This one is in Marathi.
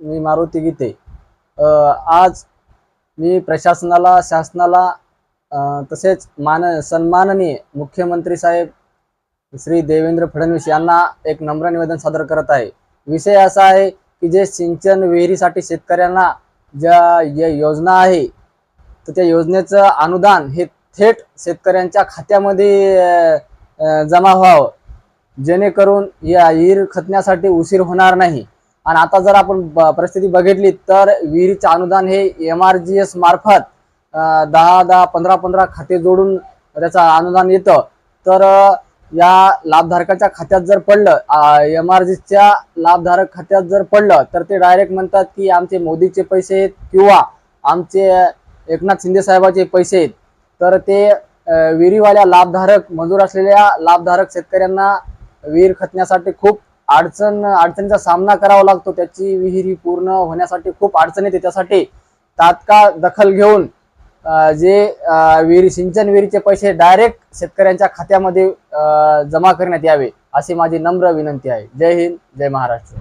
मी मारुती गीते. आज मी प्रशासनाला शासनाला तसेच मान सन्माननीय मुख्यमंत्री साहेब श्री देवेंद्र फडणवीस यांना एक नम्र निवेदन सादर करत आहे. विषय असा आहे की जे सिंचन विहिरीसाठी शेतकऱ्यांना ज्या जे योजना आहे तर त्या योजनेचं अनुदान हे थेट शेतकऱ्यांच्या खात्यामध्ये जमा व्हावं. जेणेकरून या विहीर खतण्यासाठी उशीर होणार नाही. आणि आता जर आपण परिस्थिती बघितली तर विहिरीचे अनुदान हे एम आर जी एस मार्फत दहा दहा पंधरा पंधरा खाते जोडून त्याचं अनुदान येतं. तर या लाभधारकाच्या खात्यात जर पडलं एम आर जीच्या लाभधारक खात्यात जर पडलं तर ते डायरेक्ट म्हणतात की आमचे मोदीचे पैसे आहेत किंवा आमचे एकनाथ शिंदे साहेबाचे पैसे आहेत. तर ते विहिरीवाल्या लाभधारक मंजूर असलेल्या लाभधारक शेतकऱ्यांना विहीर खतण्यासाठी खूप अडचण अडचणीचा सामना करावा लागतो त्याची विहिरी पूर्ण होण्यासाठी खूप अडचण येते. त्यासाठी तात्काळ दखल घेऊन जे विहिरी सिंचन विहिरीचे पैसे डायरेक्ट शेतकऱ्यांच्या खात्यामध्ये जमा करण्यात यावे अशी माझी नम्र विनंती आहे. जय हिंद जय महाराष्ट्र.